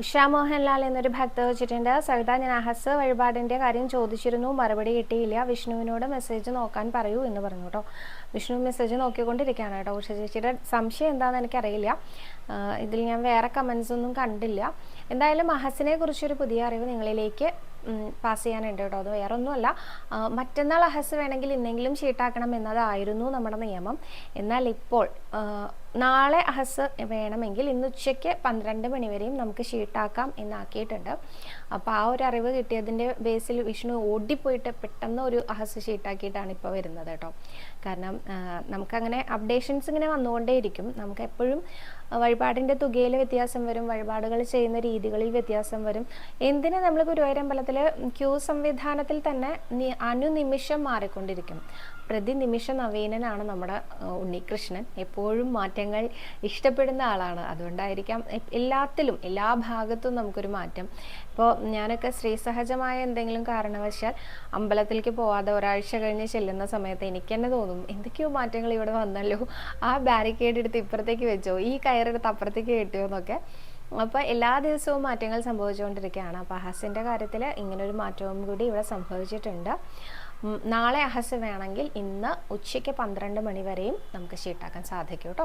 ഉഷാ മോഹൻലാൽ എന്നൊരു ഭക്ത വെച്ചിട്ടുണ്ട്. സവിത ഞാൻ അഹസ് വഴിപാടിന്റെ കാര്യം ചോദിച്ചിരുന്നു. മറുപടി കിട്ടിയില്ല. വിഷ്ണുവിനോട് മെസ്സേജ് നോക്കാൻ പറയൂ എന്ന് പറഞ്ഞു കേട്ടോ. വിഷ്ണു മെസ്സേജ് നോക്കിക്കൊണ്ടിരിക്കുകയാണ് കേട്ടോ. ഉഷ ചേച്ചിയുടെ സംശയം എന്താണെന്ന് എനിക്കറിയില്ല. ഇതിൽ ഞാൻ വേറെ കമൻസ് ഒന്നും കണ്ടില്ല. എന്തായാലും അഹസിനെ കുറിച്ചൊരു പുതിയ അറിവ് നിങ്ങളിലേക്ക് പാസ് ചെയ്യാനുണ്ട് കേട്ടോ. അത് വേറെ ഒന്നുമല്ല മറ്റന്നാൾ അഹസ് വേണമെങ്കിൽ ഇന്നെങ്കിലും ഷീട്ടാക്കണം എന്നതായിരുന്നു നമ്മുടെ നിയമം. എന്നാൽ ഇപ്പോൾ നാളെ അഹസ് വേണമെങ്കിൽ ഇന്ന് ഉച്ചയ്ക്ക് പന്ത്രണ്ട് മണി വരെയും നമുക്ക് ഷീട്ടാക്കാം എന്നാക്കിയിട്ടുണ്ട്. അപ്പോൾ ആ ഒരു അറിവ് കിട്ടിയതിന്റെ ബേസിൽ വിഷ്ണു ഓടിപ്പോയിട്ട് പെട്ടെന്ന് ഒരു അഹസ് ഷീട്ടാക്കിയിട്ടാണ് ഇപ്പോൾ വരുന്നത് കേട്ടോ. കാരണം നമുക്കങ്ങനെ അപ്ഡേഷൻസ് ഇങ്ങനെ വന്നുകൊണ്ടേയിരിക്കും. നമുക്ക് എപ്പോഴും വഴിപാടിന്റെ തുകയിൽ വ്യത്യാസം വരും വഴിപാടുകൾ ചെയ്യുന്ന രീതികളിൽ വ്യത്യാസം വരും. എന്തിന് നമ്മൾ ഗുരുവായൂരമ്പലത്തിൽ ക്യൂ സംവിധാനത്തിൽ തന്നെ അനുനിമിഷം മാറിക്കൊണ്ടിരിക്കും. പ്രതിനിമിഷ നവീനനാണ് നമ്മുടെ ഉണ്ണികൃഷ്ണൻ. എപ്പോഴും മാറ്റങ്ങൾ ഇഷ്ടപ്പെടുന്ന ആളാണ്. അതുകൊണ്ടായിരിക്കാം എല്ലാത്തിലും എല്ലാ ഭാഗത്തും നമുക്കൊരു മാറ്റം. ഇപ്പോൾ ഞാനൊക്കെ സ്ത്രീസഹജമായ എന്തെങ്കിലും കാരണവശാൽ അമ്പലത്തിലേക്ക് പോവാതെ ഒരാഴ്ച കഴിഞ്ഞ് ചെല്ലുന്ന സമയത്ത് എനിക്ക് തന്നെ തോന്നും എന്തൊക്കെയോ മാറ്റങ്ങൾ ഇവിടെ വന്നല്ലോ. ആ ബാരിക്കേഡ് എടുത്ത് ഇപ്പുറത്തേക്ക് വെച്ചോ ഈ കയറെടുത്ത് അപ്പുറത്തേക്ക് കെട്ടിയോ എന്നൊക്കെ. അപ്പോൾ എല്ലാ ദിവസവും മാറ്റങ്ങൾ സംഭവിച്ചുകൊണ്ടിരിക്കുകയാണ്. അപ്പോൾ ഹസിന്റെ കാര്യത്തിൽ ഇങ്ങനൊരു മാറ്റവും കൂടി ഇവിടെ സംഭവിച്ചിട്ടുണ്ട്. നാളെ അഹസ് വേണമെങ്കിൽ ഇന്ന് ഉച്ചയ്ക്ക് പന്ത്രണ്ട് മണി വരെയും നമുക്ക് ഷീട്ടാക്കാൻ സാധിക്കും കേട്ടോ.